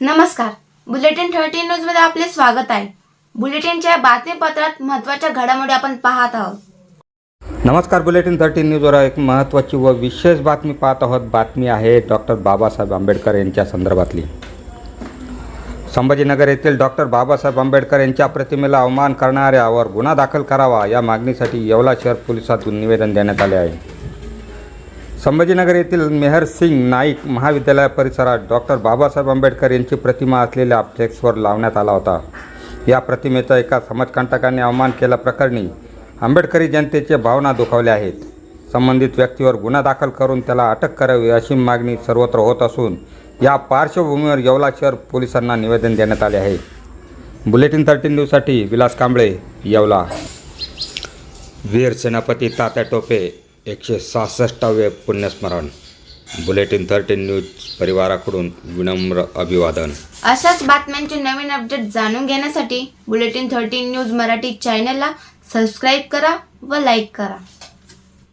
नमस्कार. Bulletin thirty न्यूजमध्ये आपले स्वागत आहे. बुलेटिनच्या बातमीपत्रात महत्त्वाच्या घडामोडी आपण पाहत आहोत. नमस्कार बुलेटिन थर्टीन न्यूजवर एक महत्त्वाची व विशेष बातमी पाहत आहोत. बातमी आहे डॉक्टर बाबासाहेब आंबेडकर यांच्या संदर्भातली. संभाजीनगर येथील डॉक्टर बाबासाहेब आंबेडकर यांच्या प्रतिमेला अवमान करणाऱ्यावर गुन्हा दाखल करावा या मागणीसाठी येवला शहर पोलिसातून निवेदन देण्यात आले आहे. संभाजीनगर येथील मेहर सिंग नाईक महाविद्यालय परिसरात डॉक्टर बाबासाहेब आंबेडकर यांची प्रतिमा असलेल्या फ्लेक्सवर लावण्यात आला होता. या प्रतिमेचा एका समाजकंटकाने अवमान केल्याप्रकरणी आंबेडकरी जनतेचे भावना दुखावल्या आहेत. संबंधित व्यक्तीवर गुन्हा दाखल करून त्याला अटक करावी अशी मागणी सर्वत्र होत असून या पार्श्वभूमीवर येवला शहर पोलिसांना निवेदन देण्यात आले आहे. बुलेटिन थर्टीन न्यूजसाठी विलास कांबळे येवला. वीर सेनापती तात्या टोपे. एकशे सहासष्टावे पुण्यस्मरण. बुलेटिन थर्टीन न्यूज परिवाराकडून विनम्र अभिवादन. अशाच बातम्यांचे नवीन अपडेट जाणून घेण्यासाठी बुलेटिन थर्टीन न्यूज मराठी चॅनलला सबस्क्राईब करा व लाईक करा.